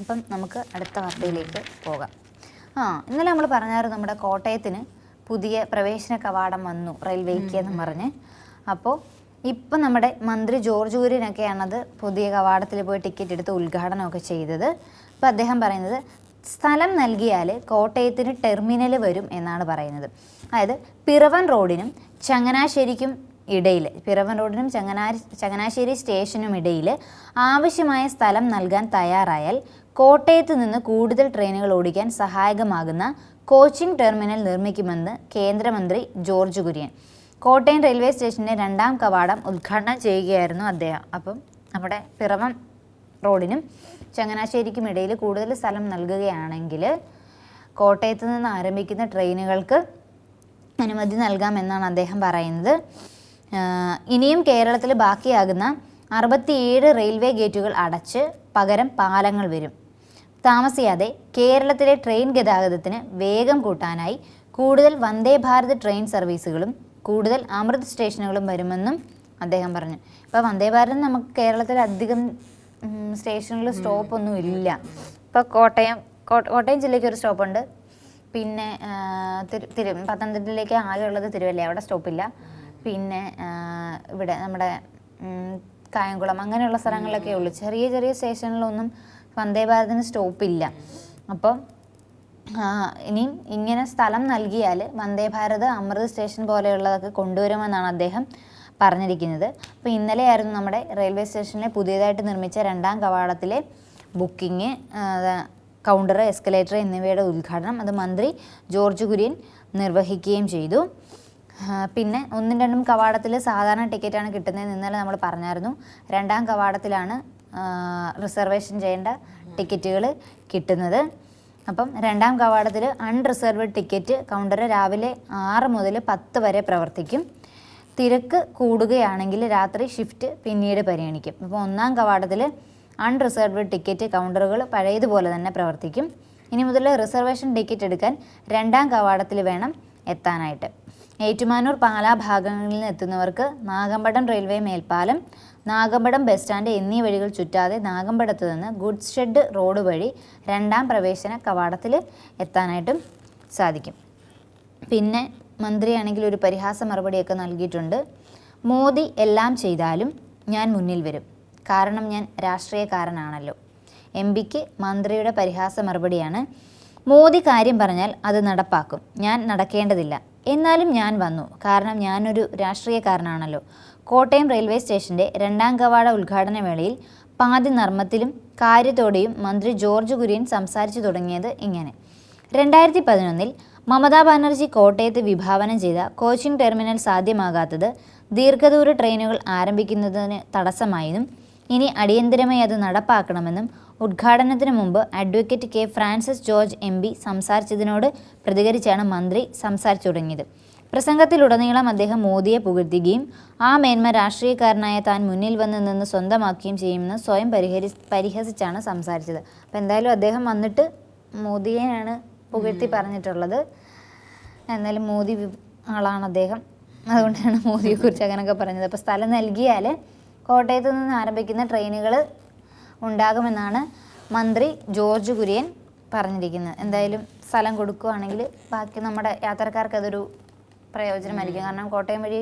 അപ്പം നമുക്ക് അടുത്ത വാർത്തയിലേക്ക് പോകാം. ആ ഇന്നലെ നമ്മൾ പറഞ്ഞായിരുന്നു നമ്മുടെ കോട്ടയത്തിന് പുതിയ പ്രവേശന കവാടം വന്നു റെയിൽവേക്ക് എന്ന് പറഞ്ഞ്. അപ്പോൾ ഇപ്പം നമ്മുടെ മന്ത്രി ജോർജ് കുര്യനൊക്കെയാണത് പുതിയ കവാടത്തിൽ പോയി ടിക്കറ്റ് എടുത്ത് ഉദ്ഘാടനമൊക്കെ ചെയ്തത്. അപ്പോൾ അദ്ദേഹം പറയുന്നത് സ്ഥലം നൽകിയാൽ കോട്ടയത്തിന് ടെർമിനൽ വരും എന്നാണ് പറയുന്നത്. അതായത് പിറവൻ റോഡിനും ചങ്ങനാശ്ശേരിക്കും ഇടയിൽ പിറവൻ റോഡിനും ചങ്ങനാ ചങ്ങനാശ്ശേരി സ്റ്റേഷനും ഇടയിൽ ആവശ്യമായ സ്ഥലം നൽകാൻ തയ്യാറായാൽ കോട്ടയത്ത് നിന്ന് കൂടുതൽ ട്രെയിനുകൾ ഓടിക്കാൻ സഹായകമാകുന്ന കോച്ചിംഗ് ടെർമിനൽ നിർമ്മിക്കുമെന്ന് കേന്ദ്രമന്ത്രി ജോർജ് കുര്യൻ. കോട്ടയം റെയിൽവേ സ്റ്റേഷന്റെ രണ്ടാം കവാടം ഉദ്ഘാടനം ചെയ്യുകയായിരുന്നു അദ്ദേഹം. അപ്പം നമ്മുടെ പിറവം റോഡിനും ചങ്ങനാശ്ശേരിക്കും ഇടയിൽ കൂടുതൽ സ്ഥലം നൽകുകയാണെങ്കിൽ കോട്ടയത്ത് നിന്ന് ആരംഭിക്കുന്ന ട്രെയിനുകൾക്ക് അനുമതി നൽകാമെന്നാണ് അദ്ദേഹം പറയുന്നത്. ഇനിയും കേരളത്തിൽ ബാക്കിയാകുന്ന അറുപത്തിയേഴ് റെയിൽവേ ഗേറ്റുകൾ അടച്ച് പകരം പാലങ്ങൾ വരും. താമസിയാതെ കേരളത്തിലെ ട്രെയിൻ ഗതാഗതത്തിന് വേഗം കൂട്ടാനായി കൂടുതൽ വന്ദേ ഭാരത് ട്രെയിൻ സർവീസുകളും കൂടുതൽ അമൃത് സ്റ്റേഷനുകളും വരുമെന്നും അദ്ദേഹം പറഞ്ഞു. ഇപ്പോൾ വന്ദേ ഭാരത് നമുക്ക് കേരളത്തിൽ അധികം സ്റ്റേഷനിൽ സ്റ്റോപ്പൊന്നും ഇല്ല. ഇപ്പോൾ കോട്ടയം കോട്ടയം ജില്ലയ്ക്ക് ഒരു സ്റ്റോപ്പുണ്ട്. പിന്നെ തിരു പത്തനംതിട്ടയിലേക്ക് ആകെ ഉള്ളത് തിരുവല്ല. അവിടെ സ്റ്റോപ്പില്ല. പിന്നെ ഇവിടെ നമ്മുടെ കായംകുളം അങ്ങനെയുള്ള സ്ഥലങ്ങളിലൊക്കെ ഉള്ളൂ. ചെറിയ ചെറിയ സ്റ്റേഷനിലൊന്നും വന്ദേ ഭാരതിന് സ്റ്റോപ്പില്ല അപ്പം ഇനിയും ഇങ്ങനെ സ്ഥലം നൽകിയാൽ വന്ദേ ഭാരത് അമൃത് സ്റ്റേഷൻ പോലെയുള്ളതൊക്കെ കൊണ്ടുവരുമെന്നാണ് അദ്ദേഹം പറഞ്ഞിരിക്കുന്നത്. അപ്പോൾ ഇന്നലെയായിരുന്നു നമ്മുടെ റെയിൽവേ സ്റ്റേഷനിലെ പുതിയതായിട്ട് നിർമ്മിച്ച രണ്ടാം കവാടത്തിലെ ബുക്കിംഗ് കൗണ്ടർ എസ്കലേറ്റർ എന്നിവയുടെ ഉദ്ഘാടനം അത് മന്ത്രി ജോർജ് കുര്യൻ നിർവഹിക്കുകയും ചെയ്തു. പിന്നെ ഒന്നും രണ്ടും കവാടത്തിൽ സാധാരണ ടിക്കറ്റാണ് കിട്ടുന്നതെന്ന് ഇന്നലെ നമ്മൾ പറഞ്ഞായിരുന്നു. രണ്ടാം കവാടത്തിലാണ് റിസർവേഷൻ ചെയ്യേണ്ട ടിക്കറ്റുകൾ കിട്ടുന്നത്. അപ്പം രണ്ടാം കവാടത്തിൽ അൺറിസർവ്ഡ് ടിക്കറ്റ് കൗണ്ടർ രാവിലെ ആറ് മുതൽ പത്ത് വരെ പ്രവർത്തിക്കും. തിരക്ക് കൂടുകയാണെങ്കിൽ രാത്രി ഷിഫ്റ്റ് പിന്നീട് പരിഗണിക്കും. അപ്പോൾ ഒന്നാം കവാടത്തിൽ അൺറിസർവ്ഡ് ടിക്കറ്റ് കൗണ്ടറുകൾ പഴയതുപോലെ തന്നെ പ്രവർത്തിക്കും. ഇനി മുതൽ റിസർവേഷൻ ടിക്കറ്റ് എടുക്കാൻ രണ്ടാം കവാടത്തിൽ വേണം എത്താനായിട്ട്. ഏറ്റുമാനൂർ പാലാ ഭാഗങ്ങളിൽ നിന്ന് എത്തുന്നവർക്ക് നാഗമ്പടം റെയിൽവേ മേൽപ്പാലം നാഗമ്പടം ബസ് സ്റ്റാൻഡ് എന്നീ വഴികൾ ചുറ്റാതെ നാഗമ്പടത്ത് നിന്ന് ഗുഡ്സ് ഷെഡ് റോഡ് വഴി രണ്ടാം പ്രവേശന കവാടത്തിൽ എത്താനായിട്ടും സാധിക്കും. പിന്നെ മന്ത്രിയാണെങ്കിൽ ഒരു പരിഹാസ മറുപടിയൊക്കെ നൽകിയിട്ടുണ്ട്. മോദി എല്ലാം ചെയ്താലും ഞാൻ മുന്നിൽ വരും. കാരണം ഞാൻ രാഷ്ട്രീയക്കാരനാണല്ലോ. എം പിക്ക് മന്ത്രിയുടെ പരിഹാസ മറുപടിയാണ്. മോദി കാര്യം പറഞ്ഞാൽ അത് നടപ്പാക്കും. ഞാൻ നടക്കേണ്ടതില്ല. എന്നാലും ഞാൻ വന്നു. കാരണം ഞാനൊരു രാഷ്ട്രീയക്കാരനാണല്ലോ. കോട്ടയം റെയിൽവേ സ്റ്റേഷന്റെ രണ്ടാം കവാട ഉദ്ഘാടന വേളയിൽ പാതി നർമ്മത്തിലും കാര്യത്തോടെയും മന്ത്രി ജോർജ് കുര്യൻ സംസാരിച്ചു തുടങ്ങിയത് ഇങ്ങനെ. രണ്ടായിരത്തി പതിനൊന്നിൽ മമതാ ബാനർജി കോട്ടയത്ത് വിഭാവനം ചെയ്ത കോച്ചിംഗ് ടെർമിനൽ സാധ്യമാകാത്തത് ദീർഘദൂര ട്രെയിനുകൾ ആരംഭിക്കുന്നതിന് തടസ്സമായെന്നും ഇനി അടിയന്തരമായി അത് നടപ്പാക്കണമെന്നും ഉദ്ഘാടനത്തിന് മുമ്പ് advocate K Francis George M സംസാരിച്ചതിനോട് പ്രതികരിച്ചാണ് മന്ത്രി സംസാരിച്ചു തുടങ്ങിയത്. പ്രസംഗത്തിലുടനീളം അദ്ദേഹം മോദിയെ പുകഴ്ത്തുകയും ആ മേന്മ രാഷ്ട്രീയക്കാരനായ താൻ മുന്നിൽ വന്ന് നിന്ന് സ്വന്തമാക്കുകയും ചെയ്യുമെന്ന് സ്വയം പരിഹരി പരിഹസിച്ചാണ് സംസാരിച്ചത്. അപ്പം എന്തായാലും അദ്ദേഹം വന്നിട്ട് മോദിയെയാണ് പുകഴ്ത്തി പറഞ്ഞിട്ടുള്ളത്. എന്നാലും മോദി ആളാണ് അദ്ദേഹം. അതുകൊണ്ടാണ് മോദിയെക്കുറിച്ച് അങ്ങനെയൊക്കെ പറഞ്ഞത്. അപ്പോൾ സ്ഥലം നൽകിയാൽ കോട്ടയത്ത് നിന്ന് ആരംഭിക്കുന്ന ട്രെയിനുകൾ ഉണ്ടാകുമെന്നാണ് മന്ത്രി ജോർജ് കുര്യൻ പറഞ്ഞിരിക്കുന്നത്. എന്തായാലും സ്ഥലം കൊടുക്കുകയാണെങ്കിൽ ബാക്കി നമ്മുടെ യാത്രക്കാർക്ക് അതൊരു പ്രയോജനമായിരിക്കും കാരണം കോട്ടയം വഴി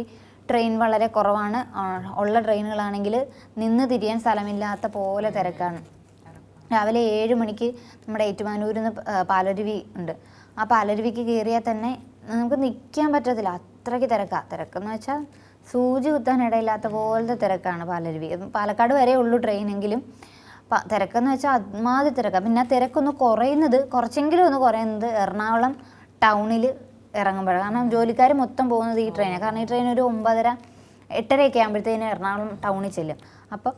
ട്രെയിൻ വളരെ കുറവാണ്. ഉള്ള ട്രെയിനുകളാണെങ്കിൽ നിന്ന് തിരിയാൻ സ്ഥലമില്ലാത്ത പോലെ തിരക്കാണ്. രാവിലെ ഏഴ് മണിക്ക് നമ്മുടെ ഏറ്റുമാനൂരിൽ നിന്ന് പാലരുവി ഉണ്ട്. ആ പാലരുവിക്ക് കയറിയാൽ തന്നെ നമുക്ക് നിൽക്കാൻ പറ്റത്തില്ല. അത്രയ്ക്ക് തിരക്കാണ് തിരക്കെന്ന് വെച്ചാൽ സൂചി കുത്താൻ ഇടയില്ലാത്ത പോലത്തെ തിരക്കാണ് പാലരുവി. പാലക്കാട് വരെ ഉള്ളൂ ട്രെയിനെങ്കിലും തിരക്കെന്ന് വെച്ചാൽ അമാതി തിരക്കാണ് പിന്നെ ആ തിരക്കൊന്ന് കുറയുന്നത് കുറച്ചെങ്കിലും ഒന്ന് കുറയുന്നത് എറണാകുളം ടൗണിൽ ഇറങ്ങുമ്പോഴാണ്. കാരണം ജോലിക്കാർ മൊത്തം പോകുന്നത് ഈ ട്രെയിനാണ് കാരണം ഈ ട്രെയിൻ ഒരു ഒമ്പതര എട്ടരയൊക്കെ ആകുമ്പോഴത്തേന് എറണാകുളം ടൗണിൽ ചെല്ലും. അപ്പം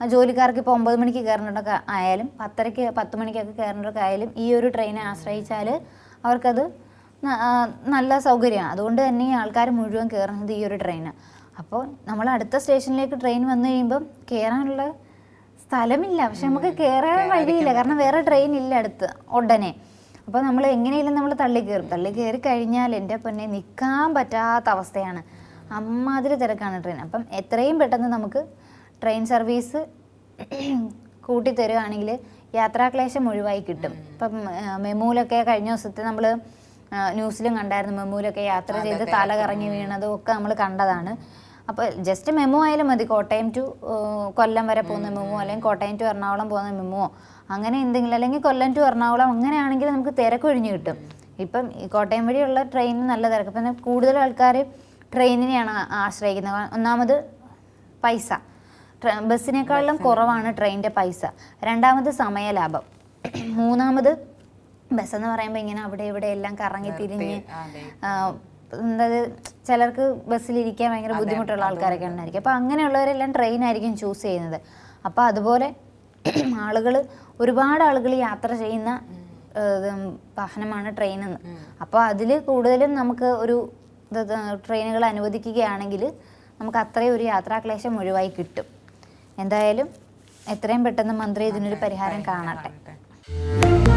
ആ ജോലിക്കാർക്ക് ഇപ്പോൾ ഒമ്പത് മണിക്ക് കയറേണ്ടതൊക്കെ ആയാലും പത്തരയ്ക്ക് പത്ത് മണിക്കൊക്കെ കയറേണ്ടതൊക്കെ ആയാലും ഈ ഒരു ട്രെയിനെ ആശ്രയിച്ചാൽ അവർക്കത് നല്ല സൗകര്യമാണ് അതുകൊണ്ട് തന്നെ ഈ ആൾക്കാർ മുഴുവൻ കയറുന്നത് ഈ ഒരു ട്രെയിനാണ് അപ്പോൾ നമ്മൾ അടുത്ത സ്റ്റേഷനിലേക്ക് ട്രെയിൻ വന്നു കഴിയുമ്പം കയറാനുള്ള സ്ഥലമില്ല. പക്ഷെ നമുക്ക് കയറാൻ വഴിയില്ല. കാരണം വേറെ ട്രെയിൻ ഇല്ല അടുത്ത് ഉടനെ. അപ്പോൾ നമ്മൾ എങ്ങനെയെങ്കിലും നമ്മൾ തള്ളി കയറും തള്ളി കയറി കഴിഞ്ഞാൽ എന്റെ പൊന്നെ നിൽക്കാൻ പറ്റാത്ത അവസ്ഥയാണ്. അമ്മാതിരി തിരക്കാണ് ട്രെയിൻ അപ്പം എത്രയും പെട്ടെന്ന് നമുക്ക് ട്രെയിൻ സർവീസ് കൂട്ടി തരുവാണെങ്കിൽ യാത്രാക്ലേശം ഒഴിവായി കിട്ടും. ഇപ്പം മെമൂലൊക്കെ കഴിഞ്ഞ ദിവസത്തെ നമ്മൾ ന്യൂസിലും കണ്ടായിരുന്നു മെമൂലൊക്കെ യാത്ര ചെയ്ത് തല കറങ്ങി വീണതും ഒക്കെ നമ്മൾ കണ്ടതാണ്. അപ്പോൾ ജസ്റ്റ് മെമോ ആയാലും മതി. കോട്ടയം ടു കൊല്ലം വരെ പോകുന്ന മെമോ അല്ലെങ്കിൽ കോട്ടയം ടു എറണാകുളം പോകുന്ന മെമുവോ അങ്ങനെ എന്തെങ്കിലും അല്ലെങ്കിൽ കൊല്ലം ടു എറണാകുളം അങ്ങനെയാണെങ്കിൽ നമുക്ക് തിരക്കൊഴിഞ്ഞ് കിട്ടും. ഇപ്പം കോട്ടയം വഴിയുള്ള ട്രെയിനിന് നല്ല തിരക്ക്. പിന്നെ കൂടുതൽ ആൾക്കാർ ട്രെയിനിനെയാണ് ആശ്രയിക്കുന്നത്. ഒന്നാമത് പൈസ. ബസ്സിനേക്കാളും കുറവാണ് ട്രെയിനിന്റെ പൈസ. രണ്ടാമത് സമയലാഭം. മൂന്നാമത് ബസ് എന്ന് പറയുമ്പോൾ ഇങ്ങനെ അവിടെ ഇവിടെ എല്ലാം കറങ്ങി തിരിഞ്ഞ്. എന്താ ചിലർക്ക് ബസ്സിലിരിക്കാൻ ഭയങ്കര ബുദ്ധിമുട്ടുള്ള ആൾക്കാരൊക്കെ ഉണ്ടായിരിക്കും. അപ്പോൾ അങ്ങനെയുള്ളവരെല്ലാം ട്രെയിനായിരിക്കും ചൂസ് ചെയ്യുന്നത്. അപ്പോൾ അതുപോലെ ആളുകൾ ഒരുപാട് ആളുകൾ യാത്ര ചെയ്യുന്ന വാഹനമാണ് ട്രെയിൻ എന്ന് അപ്പോൾ അതിൽ കൂടുതലും നമുക്ക് ഒരു ട്രെയിനുകൾ അനുവദിക്കുകയാണെങ്കിൽ നമുക്ക് അത്രയും ഒരു യാത്രാക്ലേശം ഒഴിവായി കിട്ടും. എന്തായാലും എത്രയും പെട്ടെന്ന് മന്ത്രി ഇതിനൊരു പരിഹാരം കാണട്ടെ. കാണട്ടെ.